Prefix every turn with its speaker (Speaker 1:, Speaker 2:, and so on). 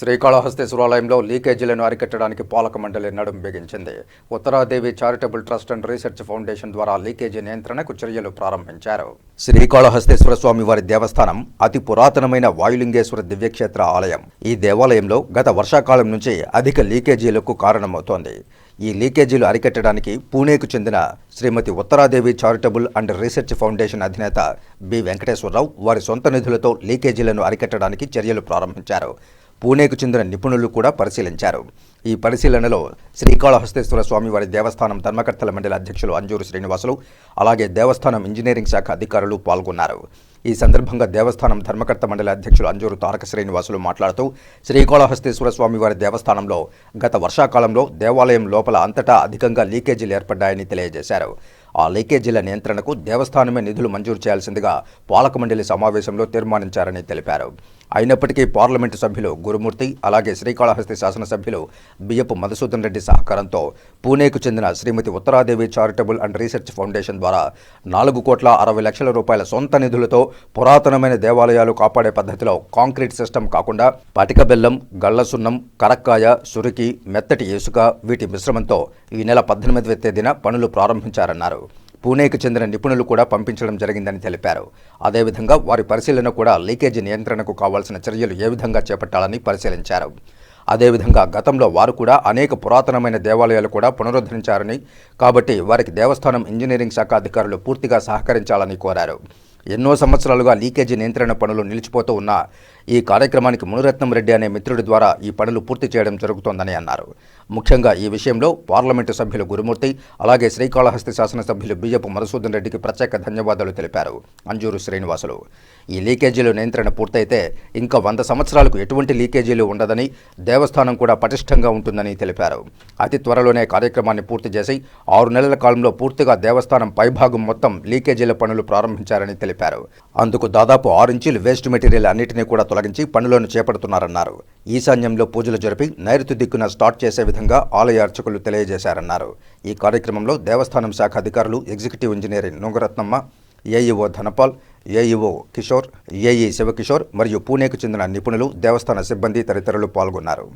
Speaker 1: శ్రీకాళహస్తీశ్వరాలయంలో లీకేజీలను అరికట్టడానికి పాలక మండలి నడుం బిగించింది. Uttaradevi charitable trust and research foundation ద్వారా లీకేజీ నియంత్రణకు చర్యలు ప్రారంభించారు. శ్రీకాళహస్తేశ్వర స్వామి వారి దేవస్థానం అతి పురాతనమైన వాయులింగేశ్వర దివ్యక్షేత్ర ఆలయం. ఈ దేవాలయంలో గత వర్షాకాలం నుంచి అధిక లీకేజీలకు కారణమవుతోంది. ఈ లీకేజీలు అరికట్టడానికి పూణేకు చెందిన Shrimati Uttaradevi charitable and research foundation అధినేత బి వెంకటేశ్వరరావు వారి సొంత నిధులతో లీకేజీలను అరికట్టడానికి చర్యలు ప్రారంభించారు. పూణేకు చెందిన నిపుణులు కూడా పరిశీలించారు. ఈ పరిశీలనలో శ్రీకాళహస్తేశ్వర స్వామివారి దేవస్థానం ధర్మకర్తల మండలి అధ్యక్షులు అంజూరు శ్రీనివాసులు అలాగే దేవస్థానం ఇంజనీరింగ్ శాఖ అధికారులు పాల్గొన్నారు. ఈ సందర్భంగా దేవస్థానం ధర్మకర్త మండలి అధ్యక్షులు అంజూరు తారక శ్రీనివాసులు మాట్లాడుతూ శ్రీకాళహస్తేశ్వర స్వామివారి దేవస్థానంలో గత వర్షాకాలంలో దేవాలయం లోపల అంతటా అధికంగా లీకేజీలు ఏర్పడ్డాయని తెలియజేశారు. ఆ లీకేజీల నియంత్రణకు దేవస్థానమే నిధులు మంజూరు చేయాల్సిందిగా పాలక మండలి సమావేశంలో తీర్మానించారని తెలిపారు. అయినప్పటికీ పార్లమెంటు సభ్యులు గురుమూర్తి అలాగే శ్రీకాళహస్తి శాసనసభ్యులు బియ్యపు మధుసూదన్ రెడ్డి సహకారంతో పూణేకు చెందిన Shrimati Uttaradevi charitable and research foundation ద్వారా నాలుగు కోట్ల అరవై లక్షల రూపాయల సొంత నిధులతో పురాతనమైన దేవాలయాలు కాపాడే పద్ధతిలో కాంక్రీట్ సిస్టమ్ కాకుండా పటిక బెల్లం గళ్ళసున్నం కరక్కాయ సురికి మెత్తటి ఇసుక వీటి మిశ్రమంతో ఈ నెల పద్దెనిమిదవ తేదీన పనులు ప్రారంభించారన్నారు. పూణేకు చెందిన నిపుణులు కూడా పంపించడం జరిగిందని తెలిపారు. అదేవిధంగా వారి పరిశీలన కూడా లీకేజీ నియంత్రణకు కావాల్సిన చర్యలు ఏ విధంగా చేపట్టాలని పరిశీలించారు. అదేవిధంగా గతంలో వారు కూడా అనేక పురాతనమైన దేవాలయాలు కూడా పునరుద్ధరించారని కాబట్టి వారికి దేవస్థానం ఇంజనీరింగ్ శాఖ అధికారులు పూర్తిగా సహకరించాలని కోరారు. ఎన్నో సంవత్సరాలుగా లీకేజీ నియంత్రణ పనులు నిలిచిపోతూ ఉన్న ఈ కార్యక్రమానికి మునురత్నం రెడ్డి అనే మిత్రుడి ద్వారా ఈ పనులు పూర్తి చేయడం జరుగుతోందని అన్నారు. ముఖ్యంగా ఈ విషయంలో పార్లమెంటు సభ్యులు గురుమూర్తి అలాగే శ్రీకాళహస్తి శాసనసభ్యులు బియ్యపు మధుసూదన్ రెడ్డికి ప్రత్యేక ధన్యవాదాలు తెలిపారు. అంజూరు శ్రీనివాసులు ఈ లీకేజీలు నియంత్రణ పూర్తయితే ఇంకా వంద సంవత్సరాలకు ఎటువంటి లీకేజీలు ఉండదని దేవస్థానం కూడా పటిష్టంగా ఉంటుందని తెలిపారు. అతి త్వరలోనే కార్యక్రమాన్ని పూర్తి చేసి ఆరు నెలల కాలంలో పూర్తిగా దేవస్థానం పైభాగం మొత్తం లీకేజీల పనులు ప్రారంభించారని తెలిపారు. అందుకు దాదాపు ఆరు ఇంచులు వేస్ట్ మెటీరియల్ అన్నింటినీ కూడా తొలగించి పనులను చేపడుతున్నారన్నారు. ఈశాన్యంలో పూజలు జరిపి నైరుతి దిక్కున స్టార్ట్ చేసే విధంగా ఆలయ అర్చకులు తెలియజేశారన్నారు. ఈ కార్యక్రమంలో దేవస్థానం శాఖ అధికారులు executive engineer Nungaratnamma AEO Dhanapal AEO Kishore AE Shivakishore మరియు పూణేకు చెందిన నిపుణులు దేవస్థాన సిబ్బంది తదితరులు పాల్గొన్నారు.